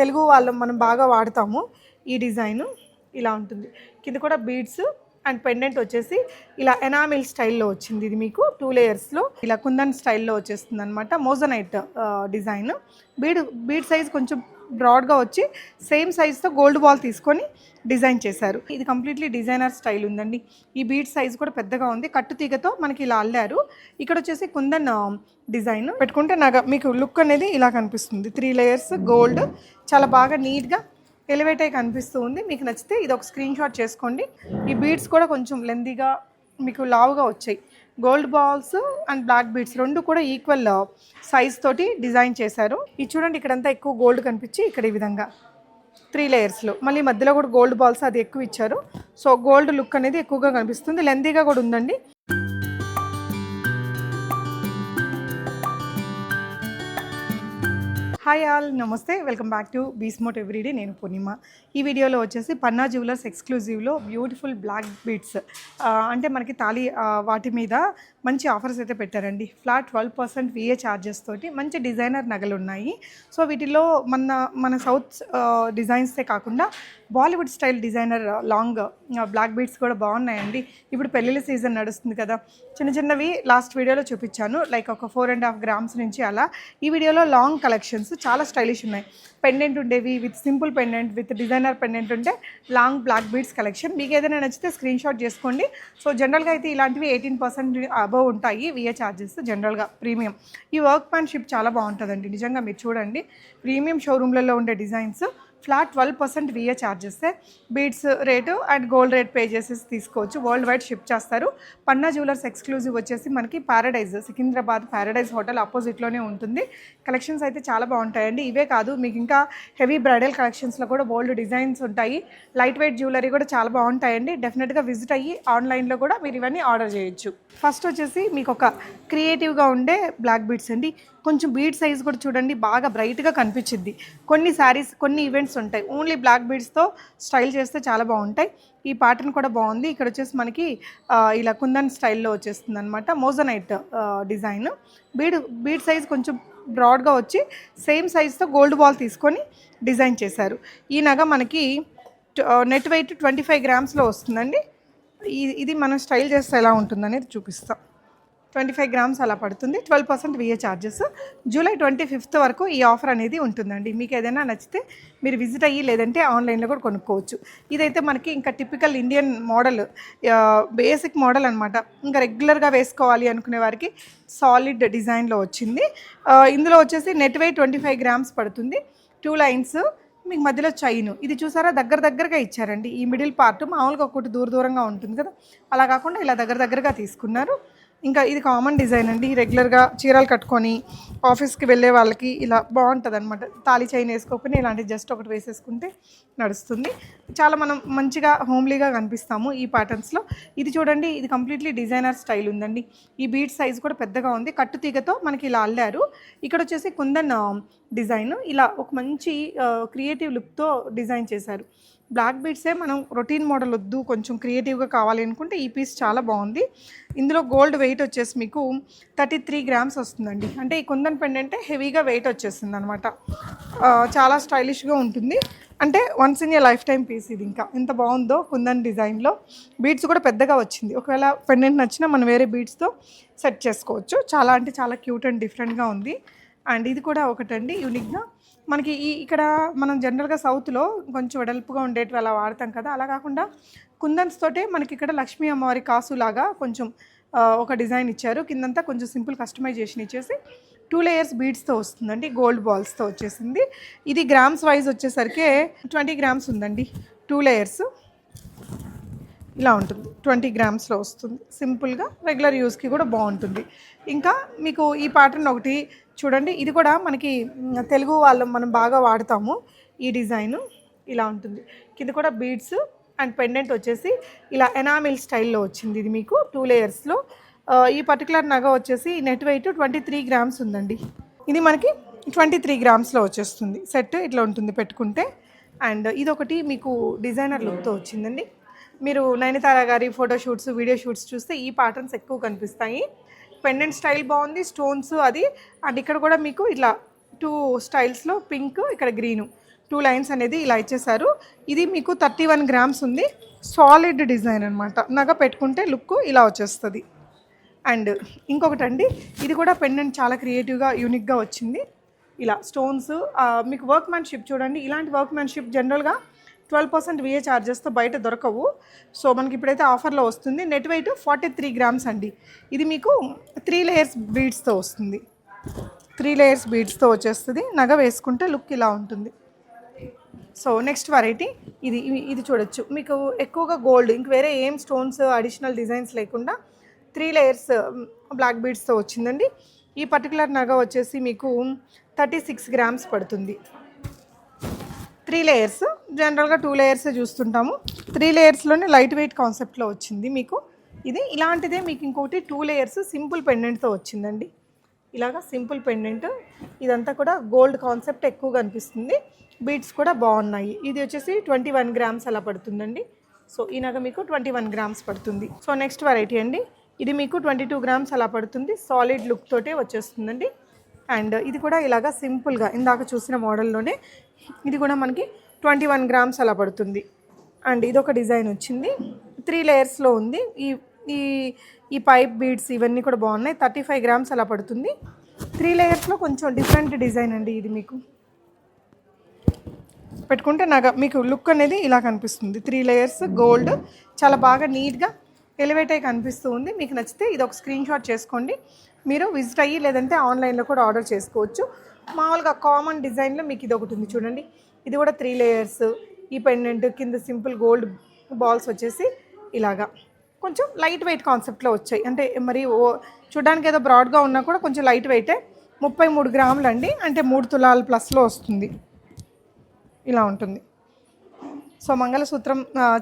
తెలుగు వాళ్ళం మనం బాగా వాడతాము ఈ డిజైన్ ఇలా ఉంటుంది. కింద కూడా బీడ్స్ అండ్ పెండెంట్ వచ్చేసి ఇలా ఎనామిల్ స్టైల్లో వచ్చింది ఇది మీకు టూ లేయర్స్లో ఇలా కుందన్ స్టైల్లో వచ్చేస్తుంది అనమాట moissanite design. Bead bead size కొంచెం బ్రాడ్గా వచ్చి సేమ్ సైజ్తో గోల్డ్ బాల్ తీసుకొని డిజైన్ చేశారు. ఇది కంప్లీట్లీ డిజైనర్ స్టైల్ ఉందండి. ఈ బీడ్ సైజ్ కూడా పెద్దగా ఉంది. కట్టు తీగతో మనకి ఇలా అల్లారు. ఇక్కడ వచ్చేసి కుందన్ డిజైన్ పెట్టుకుంటే నాకు మీకు లుక్ అనేది ఇలా కనిపిస్తుంది. త్రీ లేయర్స్ గోల్డ్ చాలా బాగా నీట్గా ఎలివేట్ అయి కనిపిస్తూ ఉంది. మీకు నచ్చితే ఇది ఒక స్క్రీన్ షాట్ చేసుకోండి. ఈ బీడ్స్ కూడా కొంచెం లెందీగా మీకు లావుగా వచ్చాయి. Gold balls and black beads రెండు కూడా ఈక్వల్ uh, సైజ్ తోటి డిజైన్ చేశారు. ఇది చూడండి ఇక్కడంతా ఎక్కువ గోల్డ్ కనిపించి ఇక్కడ ఈ విధంగా త్రీ లేయర్స్లో మళ్ళీ మధ్యలో కూడా గోల్డ్ బాల్స్ అది ఎక్కువ ఇచ్చారు. సో గోల్డ్ లుక్ అనేది ఎక్కువగా కనిపిస్తుంది. లెందీగా కూడా ఉందండి. హాయ్ ఆల్ నమస్తే. వెల్కమ్ బ్యాక్ టు బీస్మోట్ ఎవ్రీడే నేను పూర్ణిమ. ఈ వీడియోలో వచ్చేసి పన్నా జ్యువెలర్స్ ఎక్స్క్లూజివ్లో బ్యూటిఫుల్ బ్లాక్ బీట్స్ అంటే మనకి తాళి వాటి మీద మంచి ఆఫర్స్ అయితే పెట్టారండి. Flat twelve percent VA charges తోటి మంచి డిజైనర్ నగలు ఉన్నాయి. సో వీటిలో మన మన సౌత్ డిజైన్సే కాకుండా Bollywood style designer long black beads కూడా బాగున్నాయండి. ఇప్పుడు పెళ్ళిళ్ళ సీజన్ నడుస్తుంది కదా. చిన్న చిన్నవి లాస్ట్ వీడియోలో చూపించాను. లైక్ ఒక ఫోర్ అండ్ హాఫ్ గ్రామ్స్ నుంచి అలా. ఈ వీడియోలో లాంగ్ కలెక్షన్స్ చాలా స్టైలిష్ ఉన్నాయి. పెండెంట్ ఉండేవి with simple pendant with designer pendant ఉంటే లాంగ్ బ్లాక్ బీడ్స్ కలెక్షన్. మీకు ఏదైనా నచ్చితే స్క్రీన్ షాట్ చేసుకోండి. సో జనరల్గా అయితే ఇలాంటివి ఎయిటీన్ పర్సెంట్ అబవ్ ఉంటాయి. విఏ ఛార్జెస్ జనరల్గా ప్రీమియం. ఈ వర్క్ మ్యాన్షిప్ చాలా బాగుంటుందండి. నిజంగా మీరు చూడండి. ప్రీమియం షోరూమ్లలో ఉండే designs flat twelve percent VA charges beads rate and gold rate pay చేసేసి తీసుకోవచ్చు. వరల్డ్ వైడ్ షిప్ చేస్తారు. పన్నా జ్యువెలర్స్ ఎక్స్క్లూజివ్ వచ్చేసి మనకి ప్యారడైజ్ సికింద్రాబాద్ ప్యారడైజ్ హోటల్ ఆపోజిట్లోనే ఉంటుంది. కలెక్షన్స్ అయితే చాలా బాగుంటాయండి. ఇవే కాదు మీకు ఇంకా హెవీ బ్రైడల్ కలెక్షన్స్లో కూడా బోల్డ్ డిజైన్స్ ఉంటాయి. లైట్ వెయిట్ జ్యువెలరీ కూడా చాలా బాగుంటాయండి. డెఫినెట్గా విజిట్ అయ్యి ఆన్లైన్లో కూడా మీరు ఇవన్నీ ఆర్డర్ చేయొచ్చు. ఫస్ట్ వచ్చేసి మీకు ఒక క్రియేటివ్గా ఉండే బ్లాక్ బీడ్స్ అండి. కొంచెం బీడ్ సైజ్ కూడా చూడండి బాగా బ్రైట్గా కనిపించింది. కొన్ని శారీస్ కొన్ని ఈవెంట్స్ ఉంటాయి. ఓన్లీ బ్లాక్ బీడ్స్తో స్టైల్ చేస్తే చాలా బాగుంటాయి. ఈ ప్యాటర్న్ కూడా బాగుంది. ఇక్కడ వచ్చేసి మనకి ఇలా కుందన్ స్టైల్లో వచ్చేస్తుంది అనమాట moissanite design bead bead size కొంచెం బ్రాడ్గా వచ్చి సేమ్ సైజ్తో గోల్డ్ బాల్ తీసుకొని డిజైన్ చేశారు. ఈ నగ మనకి నెట్ వెయిట్ ట్వంటీ ఫైవ్ గ్రామ్స్లో వస్తుందండి. ఇది మనం స్టైల్ చేస్తే ఎలా ఉంటుందనేది చూపిస్తాం. ట్వంటీ ఫైవ్ గ్రామ్స్ అలా పడుతుంది. Twelve percent VA charges July twenty fifth వరకు ఈ ఆఫర్ అనేది ఉంటుందండి. మీకు ఏదైనా నచ్చితే మీరు విజిట్ అయ్యి లేదంటే ఆన్లైన్లో కూడా కొనుక్కోవచ్చు. ఇదైతే మనకి ఇంకా typical Indian model basic model అనమాట ఇంకా రెగ్యులర్గా వేసుకోవాలి అనుకునే వారికి సాలిడ్ డిజైన్లో వచ్చింది. ఇందులో వచ్చేసి net weight twenty five grams పడుతుంది. టూ లైన్స్ మీకు మధ్యలో చైన్. ఇది చూసారా? దగ్గర దగ్గరగా ఇచ్చారండి. ఈ మిడిల్ పార్ట్ మామూలుగా ఒకటి దూర దూరంగా ఉంటుంది కదా? అలా కాకుండా ఇలా దగ్గర దగ్గరగా తీసుకున్నారు. ఇంకా ఇది కామన్ డిజైన్ అండి. రెగ్యులర్గా చీరలు కట్టుకొని ఆఫీస్కి వెళ్ళే వాళ్ళకి ఇలా బాగుంటుంది అనమాట తాళి చైన్ వేసుకోకుండా ఇలాంటి జస్ట్ ఒకటి వేసేసుకుంటే నడుస్తుంది. చాలా మనం మంచిగా హోమ్లీగా కనిపిస్తాము ఈ ప్యాటర్న్స్లో ఇది చూడండి ఇది కంప్లీట్లీ డిజైనర్ స్టైల్ ఉందండి. ఈ బీట్ సైజ్ కూడా పెద్దగా ఉంది. కట్టు తీగతో మనకి ఇలా అల్లారు. ఇక్కడ వచ్చేసి కుందన్ డిజైన్. ఇలా ఒక మంచి క్రియేటివ్ లుక్తో డిజైన్ చేశారు. బ్లాక్ బీడ్సే మనం రొటీన్ మోడల్ వద్దు కొంచెం క్రియేటివ్గా కావాలి అనుకుంటే ఈ పీస్ చాలా బాగుంది. ఇందులో గోల్డ్ వెయిట్ వచ్చేసి మీకు థర్టీ త్రీ గ్రామ్స్ వస్తుందండి. అంటే ఈ కుందన్ పెండెంటే హెవీగా వెయిట్ వచ్చేస్తుంది అనమాట చాలా స్టైలిష్గా ఉంటుంది. అంటే once in a lifetime piece ఇది ఇంకా. ఎంత బాగుందో కుందన్ డిజైన్లో బీడ్స్ కూడా పెద్దగా వచ్చింది. ఒకవేళ పెండెంట్ నచ్చినా మనం వేరే బీడ్స్తో సెట్ చేసుకోవచ్చు. చాలా అంటే చాలా క్యూట్ అండ్ డిఫరెంట్గా ఉంది. అండ్ ఇది కూడా ఒకటండి యూనిక్గా మనకి ఈ ఇక్కడ మనం జనరల్గా సౌత్లో కొంచెం వెడల్పుగా ఉండేటివి అలా వాడతాం కదా అలా కాకుండా కుందన్స్ తోటే మనకి ఇక్కడ లక్ష్మీ అమ్మవారి కాసులాగా కొంచెం ఒక డిజైన్ ఇచ్చారు. కిందంతా కొంచెం సింపుల్ కస్టమైజేషన్ ఇచ్చేసి టూ లేయర్స్ బీడ్స్తో వస్తుందండి గోల్డ్ బాల్స్తో వచ్చేసింది. ఇది గ్రామ్స్ వైజ్ వచ్చేసరికి ట్వంటీ గ్రామ్స్ ఉందండి టూ లేయర్స్ ఇలా ఉంటుంది ట్వంటీ గ్రామ్స్లో వస్తుంది. సింపుల్గా రెగ్యులర్ యూస్కి కూడా బాగుంటుంది. ఇంకా మీకు ఈ ప్యాటర్న్ ఒకటి చూడండి ఇది కూడా మనకి తెలుగు వాళ్ళం మనం బాగా వాడతాము ఈ డిజైన్. ఇలా ఉంటుంది. కింద కూడా బీడ్స్ అండ్ పెండెంట్ వచ్చేసి ఇలా ఎనామిల్ స్టైల్లో వచ్చింది ఇది మీకు టూ లేయర్స్లో ఈ పర్టికులర్ నగ వచ్చేసి net weight twenty three grams ఉందండి. ఇది మనకి ట్వంటీ త్రీ గ్రామ్స్లో వచ్చేస్తుంది. సెట్ ఇట్లా ఉంటుంది పెట్టుకుంటే. అండ్ ఇదొకటి మీకు డిజైనర్ లుక్తో వచ్చిందండి. మీరు నయనతార గారి ఫోటో షూట్స్ వీడియో షూట్స్ చూస్తే ఈ ప్యాటర్న్స్ ఎక్కువ కనిపిస్తాయి. పెండెంట్ స్టైల్ బాగుంది స్టోన్స్ అది. అండ్ ఇక్కడ కూడా మీకు ఇట్లా టూ స్టైల్స్లో పింక్ ఇక్కడ గ్రీను. టూ లైన్స్ అనేది ఇలా ఇచ్చేసారు ఇది మీకు థర్టీ వన్ గ్రామ్స్ ఉంది. సాలిడ్ డిజైన్ అనమాట నగ పెట్టుకుంటే లుక్ ఇలా వచ్చేస్తుంది. అండ్ ఇంకొకటి అండి ఇది కూడా పెండెంట్ చాలా క్రియేటివ్గా యూనిక్గా వచ్చింది. ఇలా స్టోన్స్ మీకు వర్క్ మ్యాన్షిప్ చూడండి. ఇలాంటి వర్క్ మ్యాన్షిప్ జనరల్గా ట్వెల్వ్ పర్సెంట్ విఏ ఛార్జెస్తో బయట దొరకవు. సో మనకి ఇప్పుడైతే ఆఫర్లో వస్తుంది. Net weight forty three grams అండి. ఇది మీకు త్రీ లేయర్స్ బీడ్స్తో వస్తుంది. త్రీ లేయర్స్ బీడ్స్తో వచ్చేస్తుంది. నగ వేసుకుంటే లుక్ ఇలా ఉంటుంది. సో నెక్స్ట్ వెరైటీ ఇది ఇది చూడొచ్చు. మీకు ఎక్కువగా గోల్డ్ ఇంక వేరే ఏం స్టోన్స్ అడిషనల్ డిజైన్స్ లేకుండా త్రీ లేయర్స్ బ్లాక్ బీడ్స్తో వచ్చిందండి. ఈ పర్టికులర్ నగ వచ్చేసి మీకు థర్టీ సిక్స్ గ్రామ్స్ పడుతుంది. త్రీ లేయర్స్ జనరల్గా టూ లేయర్సే చూస్తుంటాము. త్రీ లేయర్స్లోనే లైట్ వెయిట్ కాన్సెప్ట్లో వచ్చింది మీకు. ఇది ఇలాంటిదే మీకు ఇంకోటి టూ లేయర్స్ సింపుల్ పెండెంట్తో వచ్చిందండి. ఇలాగా సింపుల్ పెండెంట్. ఇదంతా కూడా గోల్డ్ కాన్సెప్ట్ ఎక్కువగా అనిపిస్తుంది. బీడ్స్ కూడా బాగున్నాయి. ఇది వచ్చేసి ట్వంటీ వన్ గ్రామ్స్ అలా పడుతుందండి. సో ఈ నగ మీకు ట్వంటీ వన్ గ్రామ్స్ పడుతుంది. సో నెక్స్ట్ వెరైటీ అండి. ఇది మీకు ట్వంటీ టూ గ్రామ్స్ అలా పడుతుంది. సాలిడ్ లుక్ తోటే వచ్చేస్తుందండి. అండ్ ఇది కూడా ఇలాగా సింపుల్గా ఇందాక చూసిన మోడల్లోనే. ఇది కూడా మనకి ట్వంటీ వన్ గ్రామ్స్ అలా పడుతుంది. అండ్ ఇది ఒక డిజైన్ వచ్చింది. త్రీ లేయర్స్లో ఉంది. ఈ ఈ ఈ పైప్ బీడ్స్ ఇవన్నీ కూడా బాగున్నాయి. థర్టీ ఫైవ్ గ్రామ్స్ అలా పడుతుంది. త్రీ లేయర్స్లో కొంచెం డిఫరెంట్ డిజైన్ అండి ఇది మీకు. పెట్టుకుంటే నాకు మీకు లుక్ అనేది ఇలా కనిపిస్తుంది. Three layers gold. చాలా బాగా నీట్గా ఎలివేట్ అయ్యి కనిపిస్తూ ఉంది. మీకు నచ్చితే ఇది ఒక స్క్రీన్ షాట్ చేసుకోండి. మీరు విజిట్ అయ్యి లేదంటే ఆన్లైన్లో కూడా ఆర్డర్ చేసుకోవచ్చు. మామూలుగా కామన్ డిజైన్లో మీకు ఇది ఒకటి ఉంది చూడండి. ఇది కూడా త్రీ లేయర్స్ ఈ పెండెంట్ కింద సింపుల్ గోల్డ్ బాల్స్ వచ్చేసి ఇలాగా. కొంచెం లైట్ వెయిట్ కాన్సెప్ట్లో వచ్చాయి. అంటే మరి ఓ చూడడానికి ఏదో బ్రాడ్గా ఉన్నా కూడా కొంచెం లైట్ వెయిటే ముప్పై మూడు గ్రాములు అండి. అంటే మూడు తులాల ప్లస్లో వస్తుంది. ఇలా ఉంటుంది. సో మంగళసూత్రం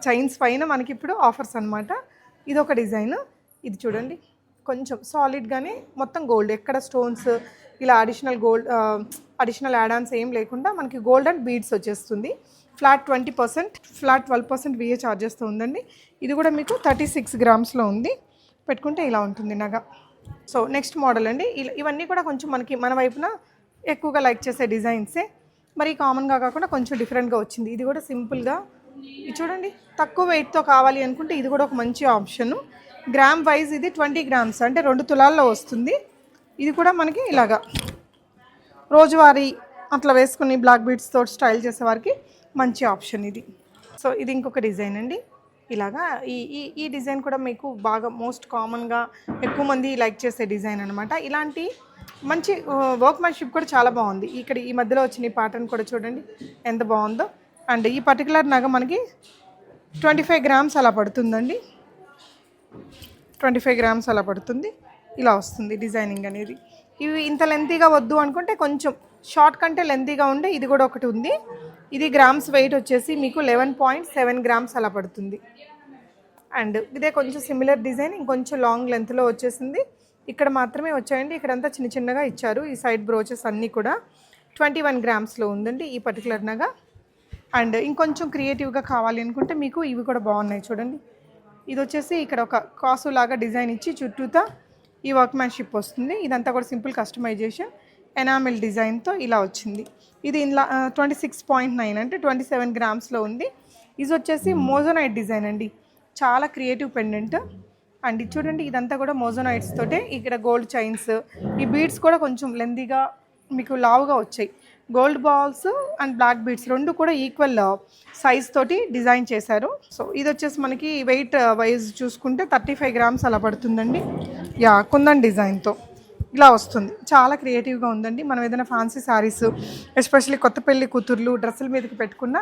చైన్స్ పైన మనకి ఇప్పుడు ఆఫర్స్ అనమాట ఇది ఒక డిజైన్ ఇది చూడండి. కొంచెం సాలిడ్గానే మొత్తం గోల్డ్ ఎక్కడ స్టోన్స్ ఇలా అడిషనల్ గోల్డ్ అడిషనల్ యాడాన్స్ ఏం లేకుండా మనకి గోల్డ్ అండ్ బీడ్స్ వచ్చేస్తుంది. Flat twenty percent flat twelve percent VA ఛార్జెస్తో ఉందండి. ఇది కూడా మీకు థర్టీ సిక్స్ గ్రామ్స్లో ఉంది. పెట్టుకుంటే ఇలా ఉంటుంది నగ. సో నెక్స్ట్ మోడల్ అండి. ఇలా ఇవన్నీ కూడా కొంచెం మనకి మన వైపున ఎక్కువగా లైక్ చేసే డిజైన్సే మరి కామన్గా కాకుండా కొంచెం డిఫరెంట్గా వచ్చింది. ఇది కూడా సింపుల్గా ఇది చూడండి తక్కువ వెయిట్తో కావాలి అనుకుంటే ఇది కూడా ఒక మంచి ఆప్షన్ గ్రామ్ వైజ్ ఇది ట్వంటీ గ్రామ్స్ అంటే రెండు తులాల్లో వస్తుంది. ఇది కూడా మనకి ఇలాగా. రోజువారీ అట్లా వేసుకుని బ్లాక్ బీడ్స్తో స్టైల్ చేసేవారికి మంచి ఆప్షన్ ఇది. సో ఇది ఇంకొక డిజైన్ అండి. ఇలాగా ఈ ఈ ఈ డిజైన్ కూడా మీకు బాగా మోస్ట్ కామన్గా ఎక్కువ మంది లైక్ చేసే డిజైన్ అనమాట ఇలాంటి మంచి వర్క్మెన్షిప్ కూడా చాలా బాగుంది. ఇక్కడ ఈ మధ్యలో వచ్చిన ఈ ప్యాటర్న్ కూడా చూడండి ఎంత బాగుందో. అండ్ ఈ పర్టికులర్ నగ మనకి ట్వంటీ ఫైవ్ గ్రామ్స్ అలా పడుతుందండి. ట్వంటీ ఫైవ్ గ్రామ్స్ అలా పడుతుంది. ఇలా వస్తుంది డిజైనింగ్ అనేది. ఇవి ఇంత లెంతీగా వద్దు అనుకుంటే కొంచెం షార్ట్ కంటే లెంతీగా ఉండే ఇది కూడా ఒకటి ఉంది. ఇది గ్రామ్స్ వెయిట్ వచ్చేసి మీకు లెవెన్ పాయింట్ సెవెన్ గ్రామ్స్ అలా పడుతుంది. అండ్ ఇదే కొంచెం సిమిలర్ డిజైన్ ఇంకొంచెం లాంగ్ లెంత్లో వచ్చేసింది. ఇక్కడ మాత్రమే వచ్చాయండి. ఇక్కడంతా చిన్న చిన్నగా ఇచ్చారు. ఈ సైడ్ బ్రోచెస్ అన్నీ కూడా ట్వంటీ వన్ గ్రామ్స్లో ఉందండి ఈ పర్టికులర్ నగా. అండ్ ఇంకొంచెం క్రియేటివ్గా కావాలి అనుకుంటే మీకు ఇవి కూడా బాగున్నాయి చూడండి. ఇది వచ్చేసి ఇక్కడ ఒక కాసు లాగా డిజైన్ ఇచ్చి చుట్టూతా ఈ వర్క్మ్యాన్షిప్ వస్తుంది. ఇదంతా కూడా సింపుల్ కస్టమైజేషన్ ఎనామిల్ డిజైన్తో ఇలా వచ్చింది. ఇది ఇలా ట్వంటీ సిక్స్ పాయింట్ నైన్ అంటే ట్వంటీ సెవెన్ గ్రామ్స్లో ఉంది. ఇది వచ్చేసి మోజోనైట్ డిజైన్ అండి. చాలా క్రియేటివ్ పెండెంట్. అండ్ చూడండి ఇదంతా కూడా మోజోనైట్స్ తోటే. ఇక్కడ గోల్డ్ చైన్స్ ఈ బీడ్స్ కూడా కొంచెం లెందీగా మీకు లావుగా వచ్చాయి. Gold balls and black beads రెండు కూడా ఈక్వల్ uh, సైజ్ తోటి డిజైన్ చేశారు. సో ఇది వచ్చేసి మనకి వెయిట్ వైజ్ uh, చూసుకుంటే థర్టీ ఫైవ్ గ్రామ్స్ అలా పడుతుందండి. యా కుందన్ డిజైన్తో ఇలా వస్తుంది. చాలా క్రియేటివ్గా ఉందండి. మనం ఏదైనా ఫ్యాన్సీ శారీస్ ఎస్పెషల్లీ కొత్త పెళ్ళి కూతుర్లు డ్రెస్సుల మీదకి పెట్టుకున్న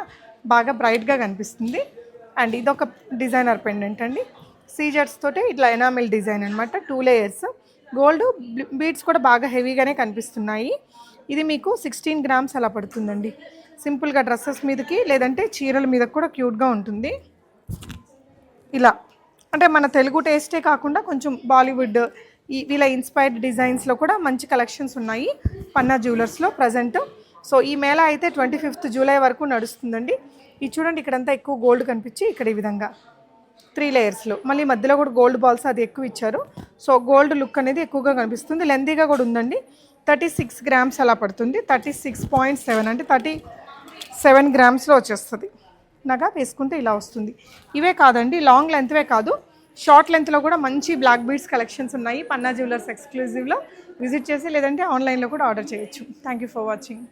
బాగా బ్రైట్గా కనిపిస్తుంది. అండ్ ఇదొక డిజైనర్ పెండెంట్ అండి. సీజర్స్ తోటి ఇట్లా ఎనామిల్ డిజైన్ అనమాట టూ లేయర్స్ గోల్డ్ బీడ్స్ కూడా బాగా హెవీగానే కనిపిస్తున్నాయి. ఇది మీకు సిక్స్టీన్ గ్రామ్స్ అలా పడుతుందండి. సింపుల్గా డ్రెస్సెస్ మీదకి లేదంటే చీరల మీద కూడా క్యూట్గా ఉంటుంది. ఇలా. అంటే మన తెలుగు టేస్టే కాకుండా కొంచెం బాలీవుడ్ ఈ వీళ్ళ ఇన్స్పైర్డ్ డిజైన్స్లో కూడా మంచి కలెక్షన్స్ ఉన్నాయి. పన్నా జ్యువెలర్స్లో ప్రజెంట్ సో ఈ మేళ అయితే ట్వంటీ ఫిఫ్త్ జూలై వరకు నడుస్తుందండి. ఇది చూడండి ఇక్కడంతా ఎక్కువ గోల్డ్ కనిపించి ఇక్కడ ఈ విధంగా. త్రీ లేయర్స్లో. మళ్ళీ మధ్యలో కూడా గోల్డ్ బాల్స్ అది ఎక్కువ ఇచ్చారు. సో గోల్డ్ లుక్ అనేది ఎక్కువగా కనిపిస్తుంది. లెందీగా కూడా ఉందండి. థర్టీ సిక్స్ గ్రామ్స్ అలా పడుతుంది. థర్టీ సిక్స్ పాయింట్ సెవెన్ అంటే థర్టీ సెవెన్ గ్రామ్స్లో వచ్చేస్తుంది. నగా వేసుకుంటే ఇలా వస్తుంది. ఇవే కాదండి లాంగ్ లెంత్వే కాదు. షార్ట్ లెంత్లో కూడా మంచి బ్లాక్ బీడ్స్ కలెక్షన్స్ ఉన్నాయి. పన్నా జ్యువెలర్స్ ఎక్స్క్లూజివ్లో విజిట్ చేసి లేదంటే ఆన్లైన్లో కూడా ఆర్డర్ చేయొచ్చు. Thank you for watching.